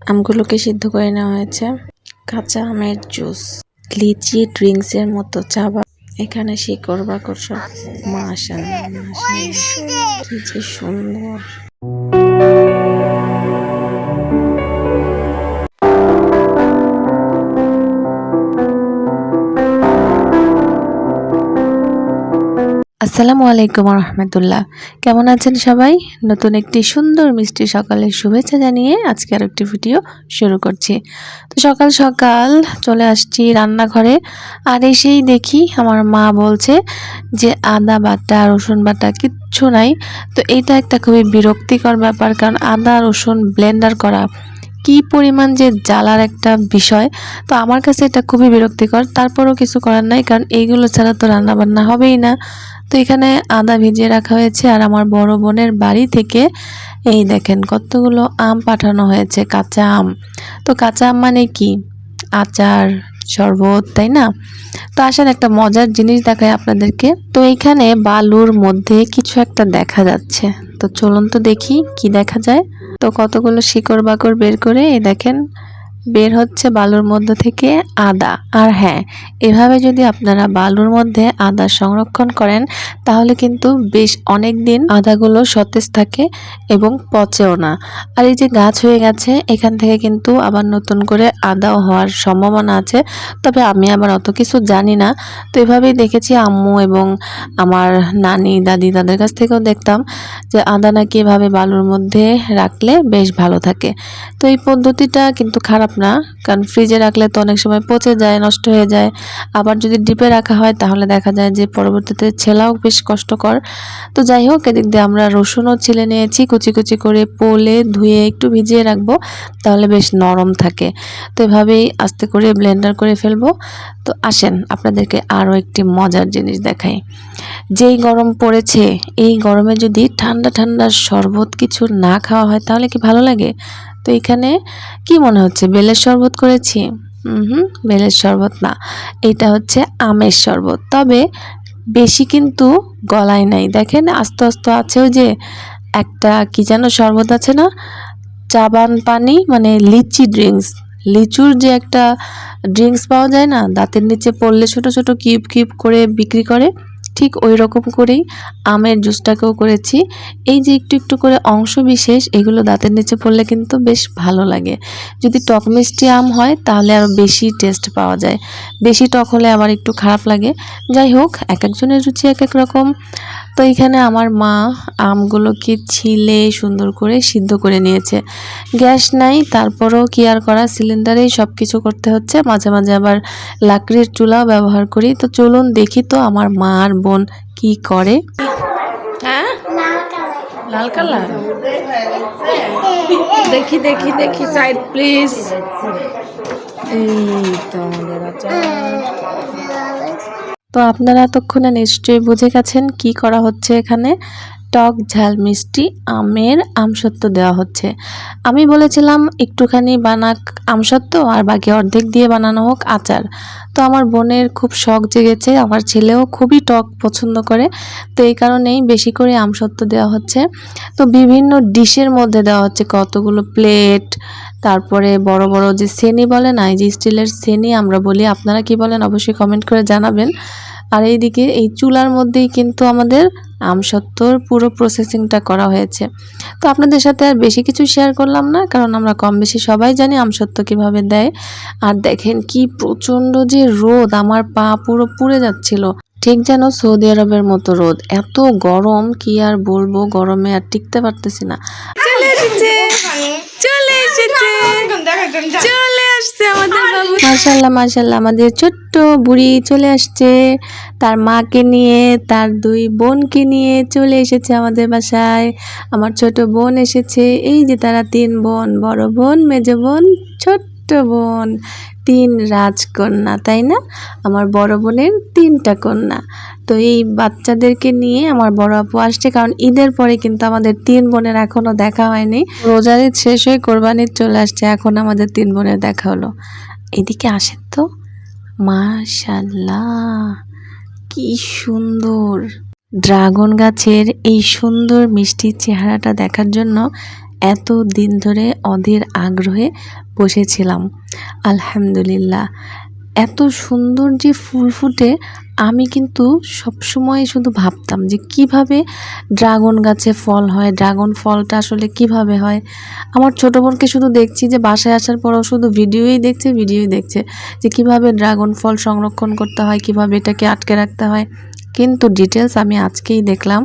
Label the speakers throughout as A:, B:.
A: আমগুলোকে সিদ্ধ করে নেওয়া হয়েছে। কাঁচা আমের জুস, লিচি ড্রিঙ্কসের মতো চাবা এখানে শিকড় বাকড় সব মাশাআল্লাহ মাশাআল্লাহ কি যে সুন্দর। আসসালামু আলাইকুম রহমতুল্লাহ কেমন আছেন সবাই? নতুন একটি সুন্দর মিষ্টি সকালের শুভেচ্ছা জানিয়ে আজকে আর একটি ভিডিও শুরু করছি। তো সকাল সকাল চলে আসছি রান্নাঘরে। আর এসেই দেখি আমার মা বলছে যে আদা বাটা, রসুন বাটা কিচ্ছু নাই। তো এটা একটা খুবই বিরক্তিকর ব্যাপার কারণ আদা, রসুন ব্লেন্ডার করা কি পরিমাণ যে জ্বালার একটা বিষয়। তো আমার কাছে এটা খুবই বিরক্তিকর। তারপরেও কিছু করার নাই কারণ এইগুলো ছাড়া তো রান্না বান্না হবেই না। তো এখানে আদা ভিজিয়ে রাখা হয়েছে আর আমার বড় বোনের বাড়ি থেকে এই দেখেন কতগুলো আম পাঠানো হয়েছে, কাঁচা আম। তো কাঁচা আম মানে কি? আচার, শরবত, তাই না? তো আসেন একটা মজার জিনিস দেখায় আপনাদেরকে। তো এইখানে বালুর মধ্যে কিছু একটা দেখা যাচ্ছে। তো চলুন তো দেখি কি দেখা যায়। তো কতগুলো শিকড় বাকড় বের করে, এই দেখেন বের হচ্ছে বালুর মধ্যে থেকে আদা। আর হ্যাঁ এভাবে যদি আপনারা বালুর মধ্যে আদা সংরক্ষণ করেন, তাহলে কিন্তু বেশ অনেক দিন আদাগুলো সতেজ থাকে এবং পচেও না। আর এই যে গাছ হয়ে গেছে, এখান থেকে কিন্তু আবার নতুন করে আদাও হওয়ার সম্ভাবনা আছে। তবে আমি আবার অত কিছু জানি না। তো এভাবেই দেখেছি আম্মু এবং আমার নানি, দাদি তাদের কাছ থেকেও দেখতাম যে আদা নাকি এভাবে বালুর মধ্যে রাখলে বেশ ভালো থাকে। তো এই পদ্ধতিটা কিন্তু খারাপ না। কারণ ফ্রিজে রাখলে তো অনেক সময় পচে যায়, নষ্ট হয়ে যায়। আবার যদি ডিপে রাখা হয়, তাহলে দেখা যায় যে পরবর্তীতে ছেলাও বেশ কষ্টকর। তো যাই হোক, এদিক দিয়ে আমরা রসুনও ছিলে নিয়েছি, কুচি কুচি করে পোলে ধুয়ে একটু ভিজিয়ে রাখব, তাহলে বেশ নরম থাকে। তো এভাবেই আস্তে করে ব্লেন্ডার করে ফেলব। তো আসেন, আপনাদেরকে আরও একটি মজার জিনিস দেখাই। যেই গরম পড়েছে, এই গরমে যদি ঠান্ডা ঠান্ডা শরবত কিছু না খাওয়া হয়, তাহলে কি ভালো লাগে? তো এখানে কি মনে হচ্ছে? বেলের শরবত করেছি? হুম বেলের শরবত না। এটা হচ্ছে আমের শরবত। তবে বেশি কিন্তু গলায় নাই। দেখেন, আস্তে আস্তে আছে ওই যে একটা কি যেন শরবত আছে না? চাবান পানি মানে লিচি ড্রিঙ্কস। লিচুর যে একটা ড্রিঙ্কস পাওয়া যায় না, দাঁতের নিচে পড়লে ছোট ছোট কিউব কিউব করে বিক্রি করে ঠিক ওই রকম করেই আমের জুসটাকেও করেছি। এই যে একটু একটু করে অংশ বিশেষ, এগুলো দাঁতের নিচে পড়লে কিন্তু বেশ ভালো লাগে। যদি টক মিষ্টি আম হয়, তাহলে আরও বেশি টেস্ট পাওয়া যায়। বেশি টক হলে আবার একটু খারাপ লাগে। যাই হোক এক একজনের রুচি এক এক রকম। তো এখানে আমার মা আমগুলোকে ছিলে সুন্দর করে সিদ্ধ করে নিয়েছে। গ্যাস নাই, তারপরেও কি আর করা, সিলিন্ডারেই সব কিছু করতে হচ্ছে। মাঝে মাঝে আবার লাকড়ির চুলাও ব্যবহার করি। তো চলুন দেখি তো আমার মা আর বোন কি করে? হ্যাঁ? লাল কালার। দেখি দেখি দেখি সাইড প্লিজ এই তো আমাদের আচার। তো আপনারা এতক্ষণে নিশ্চয়ই বুঝে গেছেন কি করা হচ্ছে এখানে। টক ঝাল মিষ্টি আমের আমসত্ব দেওয়া হচ্ছে। আমি বলেছিলাম একটুখানি বানাক আমসত্ব আর বাকি অর্ধেক দিয়ে বানানো হোক আচার। তো আমার বোনের খুব শখ জেগেছে, আমার ছেলেও খুবই টক পছন্দ করে, তো এই কারণেই বেশি করে আমসত্ব দেওয়া হচ্ছে। তো বিভিন্ন ডিশের মধ্যে দেওয়া হচ্ছে কতগুলো প্লেট, তারপরে বড় বড় যে সেনি বলে না, এই যে স্টিলের সেনি আমরা বলি, আপনারা কি বলেন অবশ্যই কমেন্ট করে জানাবেন। আর এইদিকে এই চুলার মধ্যেই কিন্তু আমাদের আমসত্ত্বর পুরো প্রসেসিংটা করা হয়েছে। তো আপনাদের সাথে আর বেশি কিছু শেয়ার করলাম না, কারণ আমরা কম বেশি সবাই জানি আমসত্ত্ব কীভাবে দেয়। আর দেখেন কি প্রচণ্ড যে রোদ, আমার পা পুরো পুড়ে যাচ্ছিল। ঠিক যেন সৌদি আরবের মতো রোদ, এত গরম কি আর বলব, গরমে আর টিকতে পারতেছি না। চলে এসেছে। চলে আসছে আমাদের বাবু। মাশাল্লাহ মাশাল্লাহ আমাদের ছোট্ট বুড়ি চলে আসছে। তার মাকে নিয়ে তার দুই বোনকে নিয়ে চলে এসেছে আমাদের বাসায়। আমার ছোট বোন এসেছে এই যে তারা তিন বোন বড় বোন মেজ বোন ছোট্ট বোন তিন রাজকন্যা তাই না? আমার বড় বোনের তিনটা কন্যা। তো এই বাচ্চাদেরকে নিয়ে আমার বড় আপু আসছে, কারণ ঈদের পরে কিন্তু আমাদের তিন বোনের এখনও দেখা হয়নি। রোজার ঈদ শেষ হয়ে কোরবানির চলে আসছে, এখন আমাদের তিন বোনের দেখা হলো। এদিকে আসেন তো। মাশাল্লাহ কি সুন্দর। ড্রাগন গাছের এই সুন্দর মিষ্টি চেহারাটা দেখার জন্য এত দিন ধরে অধীর আগ্রহে বসেছিলাম। আলহামদুলিল্লাহ। এত সুন্দর যে ফুল ফুটে, আমি কিন্তু সবসময় শুধু ভাবতাম যে কীভাবে ড্রাগন গাছে ফল হয়, ড্রাগন ফলটা আসলে কীভাবে হয়। আমার ছোটো বোনকে শুধু দেখছি যে বাসায় আসার পরও শুধু ভিডিওই দেখছে ভিডিওই দেখছে যে কীভাবে ড্রাগন ফল সংরক্ষণ করতে হয়, কীভাবে এটাকে আটকে রাখতে হয়। কিন্তু ডিটেলস আমি আজকেই দেখলাম।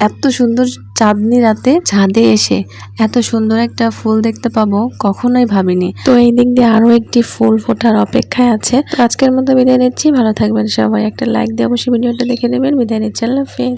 A: এত সুন্দর চাঁদনি রাতে ছাদে এসে এত সুন্দর একটা ফুল দেখতে পাবো, কখনোই ভাবিনি। তো এই দিক দিয়ে আরও একটি ফুল ফোটার অপেক্ষায় আছে। আজকের মতো বিদায় নিচ্ছি। ভালো থাকবেন সবাই। একটা লাইক দিয়ে অবশ্যই ভিডিওটা দেখে নেবেন। বিদায় নিচ্ছি। আল্লাহ হাফেজ।